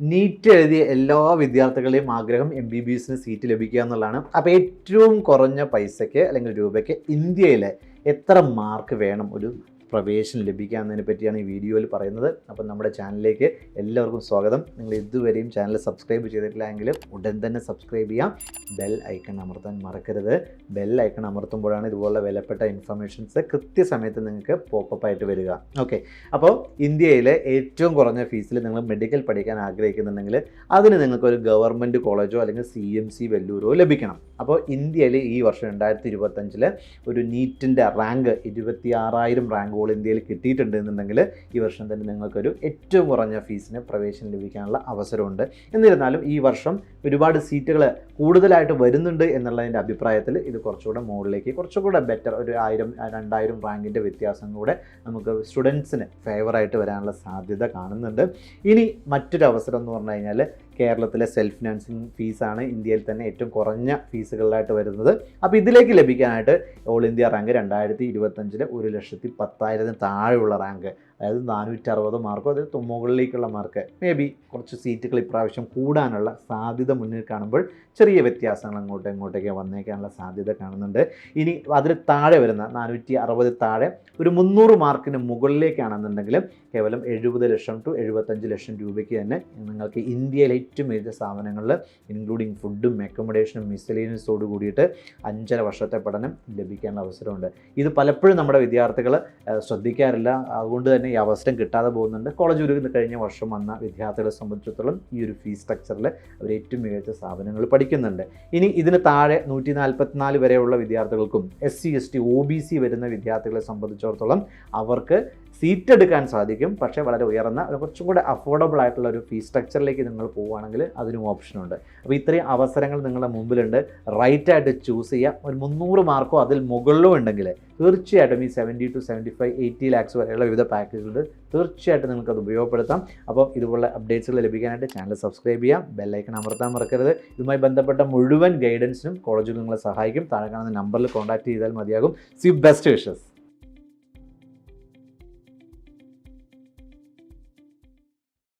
NEET എഴുതിയ എല്ലാ വിദ്യാർത്ഥികളുടെയും ആഗ്രഹം എം ബി ബി എസിന് സീറ്റ് ലഭിക്കുക എന്നുള്ളതാണ്. അപ്പോൾ ഏറ്റവും കുറഞ്ഞ പൈസയ്ക്ക് അല്ലെങ്കിൽ രൂപയ്ക്ക് ഇന്ത്യയിലെ എത്ര മാർക്ക് വേണം ഒരു പ്രവേശനം ലഭിക്കാമെന്നതിനെ പറ്റിയാണ് ഈ വീഡിയോയിൽ പറയുന്നത്. അപ്പം നമ്മുടെ ചാനലിലേക്ക് എല്ലാവർക്കും സ്വാഗതം. നിങ്ങൾ ഇതുവരെയും ചാനൽ സബ്സ്ക്രൈബ് ചെയ്തിട്ടില്ല എങ്കിൽ ഉടൻ തന്നെ സബ്സ്ക്രൈബ് ചെയ്യാം. ബെൽ ഐക്കൺ അമർത്താൻ മറക്കരുത്. ബെൽ ഐക്കൺ അമർത്തുമ്പോഴാണ് ഇതുപോലുള്ള വിലപ്പെട്ട ഇൻഫർമേഷൻസ് കൃത്യസമയത്ത് നിങ്ങൾക്ക് പോപ്പപ്പ് ആയിട്ട് വരിക. ഓക്കെ. അപ്പോൾ ഇന്ത്യയിലെ ഏറ്റവും കുറഞ്ഞ ഫീസിൽ നിങ്ങൾ മെഡിക്കൽ പഠിക്കാൻ ആഗ്രഹിക്കുന്നുണ്ടെങ്കിൽ അതിന് നിങ്ങൾക്ക് ഒരു ഗവൺമെന്റ് കോളേജോ അല്ലെങ്കിൽ സി എം സി വെല്ലൂരോ ലഭിക്കണം. അപ്പോൾ ഇന്ത്യയിൽ ഈ വർഷം രണ്ടായിരത്തി ഇരുപത്തഞ്ചിൽ ഒരു നീറ്റിന്റെ റാങ്ക് ഇരുപത്തി ആറായിരം റാങ്ക് ഓൾ ഇന്ത്യയിൽ കിട്ടിയിട്ടുണ്ട് എന്നുണ്ടെങ്കിൽ ഈ വർഷം തന്നെ നിങ്ങൾക്കൊരു ഏറ്റവും കുറഞ്ഞ ഫീസിന് പ്രവേശനം ലഭിക്കാനുള്ള അവസരമുണ്ട്. എന്നിരുന്നാലും ഈ വർഷം ഒരുപാട് സീറ്റുകൾ കൂടുതലായിട്ട് വരുന്നുണ്ട് എന്നുള്ളതിന്റെ അഭിപ്രായത്തിൽ ഇത് കുറച്ചുകൂടെ മുകളിലേക്ക് കുറച്ചുകൂടെ ബെറ്റർ ഒരു ആയിരം രണ്ടായിരം റാങ്കിന്റെ വ്യത്യാസം കൂടെ നമുക്ക് സ്റ്റുഡൻസിന് ഫേവറായിട്ട് വരാനുള്ള സാധ്യത കാണുന്നുണ്ട്. ഇനി മറ്റൊരു അവസരം എന്ന് പറഞ്ഞു കഴിഞ്ഞാൽ കേരളത്തിലെ സെൽഫ് ഫിനാൻസിങ് ഫീസാണ് ഇന്ത്യയിൽ തന്നെ ഏറ്റവും കുറഞ്ഞ ഫീസുകളിലായിട്ട് വരുന്നത്. അപ്പോൾ ഇതിലേക്ക് ലഭിക്കാനായിട്ട് ഓൾ ഇന്ത്യ റാങ്ക് രണ്ടായിരത്തി ഇരുപത്തഞ്ചിൽ ഒരു ലക്ഷത്തി പത്തായിരത്തിന് താഴെയുള്ള റാങ്ക് അതായത് നാനൂറ്റി അറുപത് മാർക്കോ അതിൽ തൊമ്മുകളിലേക്കുള്ള മാർക്ക് മേ ബി കുറച്ച് സീറ്റുകൾ ഇപ്രാവശ്യം കൂടാനുള്ള സാധ്യത മുന്നിൽ കാണുമ്പോൾ ചെറിയ വ്യത്യാസങ്ങൾ അങ്ങോട്ടും ഇങ്ങോട്ടേക്ക് വന്നേക്കാനുള്ള സാധ്യത കാണുന്നുണ്ട്. ഇനി അതിൽ താഴെ വരുന്ന നാനൂറ്റി അറുപത് താഴെ ഒരു മുന്നൂറ് മാർക്കിന് മുകളിലേക്കാണെന്നുണ്ടെങ്കിൽ കേവലം എഴുപത് ലക്ഷം ടു എഴുപത്തഞ്ച് ലക്ഷം രൂപയ്ക്ക് തന്നെ നിങ്ങൾക്ക് ഇന്ത്യയിലെ ഏറ്റവും മികച്ച സ്ഥാപനങ്ങളിൽ ഇൻക്ലൂഡിങ് ഫുഡും അക്കോമഡേഷനും മിസലേനിയസോട് കൂടിയിട്ട് അഞ്ചര വർഷത്തെ പഠനം ലഭിക്കാനുള്ള അവസരമുണ്ട്. ഇത് പലപ്പോഴും നമ്മുടെ വിദ്യാർത്ഥികൾ ശ്രദ്ധിക്കാറില്ല. അതുകൊണ്ട് തന്നെ ഈ അവസരം കിട്ടാതെ പോകുന്നുണ്ട്. കോളേജ് ഒരു കഴിഞ്ഞ വർഷം വന്ന വിദ്യാർത്ഥികളെ സംബന്ധിച്ചിടത്തോളം ഈ ഒരു ഫീസ് സ്ട്രക്ചറിൽ അവർ ഏറ്റവും മികച്ച സ്ഥാപനങ്ങൾ പഠിക്കുന്നുണ്ട്. ഇനി ഇതിന് താഴെ നൂറ്റി നാൽപ്പത്തിനാല് വരെയുള്ള വിദ്യാർത്ഥികൾക്കും S C S T O B C വരുന്ന വിദ്യാർത്ഥികളെ സംബന്ധിച്ചിടത്തോളം അവർക്ക് സീറ്റ് എടുക്കാൻ സാധിക്കും. പക്ഷേ വളരെ ഉയർന്ന കുറച്ചും കൂടെ അഫോർഡബിൾ ആയിട്ടുള്ള ഒരു ഫീ സ്ട്രക്ചറിലേക്ക് നിങ്ങൾ പോവുകയാണെങ്കിൽ അതിനും ഓപ്ഷനുണ്ട് അപ്പോൾ ഇത്രയും അവസരങ്ങൾ നിങ്ങളുടെ മുമ്പിലുണ്ട്. റൈറ്റ് ആയിട്ട് ചൂസ് ചെയ്യാം. ഒരു മുന്നൂറ് മാർക്കോ അതിൽ മുകളിലോ ഉണ്ടെങ്കിൽ തീർച്ചയായിട്ടും ഈ seventy two seventy five eighty lakhs വരെയുള്ള വിവിധ പാക്കേജുകൾ തീർച്ചയായിട്ടും നിങ്ങൾക്ക് അത് ഉപയോഗപ്പെടുത്താം. അപ്പോൾ ഇതുപോലുള്ള അപ്ഡേറ്റ്സുകൾ ലഭിക്കാനായിട്ട് ചാനൽ സബ്സ്ക്രൈബ് ചെയ്യാം. ബെല്ലൈക്കൺ അമർത്താൻ മറക്കരുത്. ഇതുമായി ബന്ധപ്പെട്ട മുഴുവൻ ഗൈഡൻസിനും കോളേജുകൾ നിങ്ങളെ സഹായിക്കും. താഴെ കാണുന്ന നമ്പറിൽ കോൺടാക്ട് ചെയ്താൽ മതിയാകും. C best wishes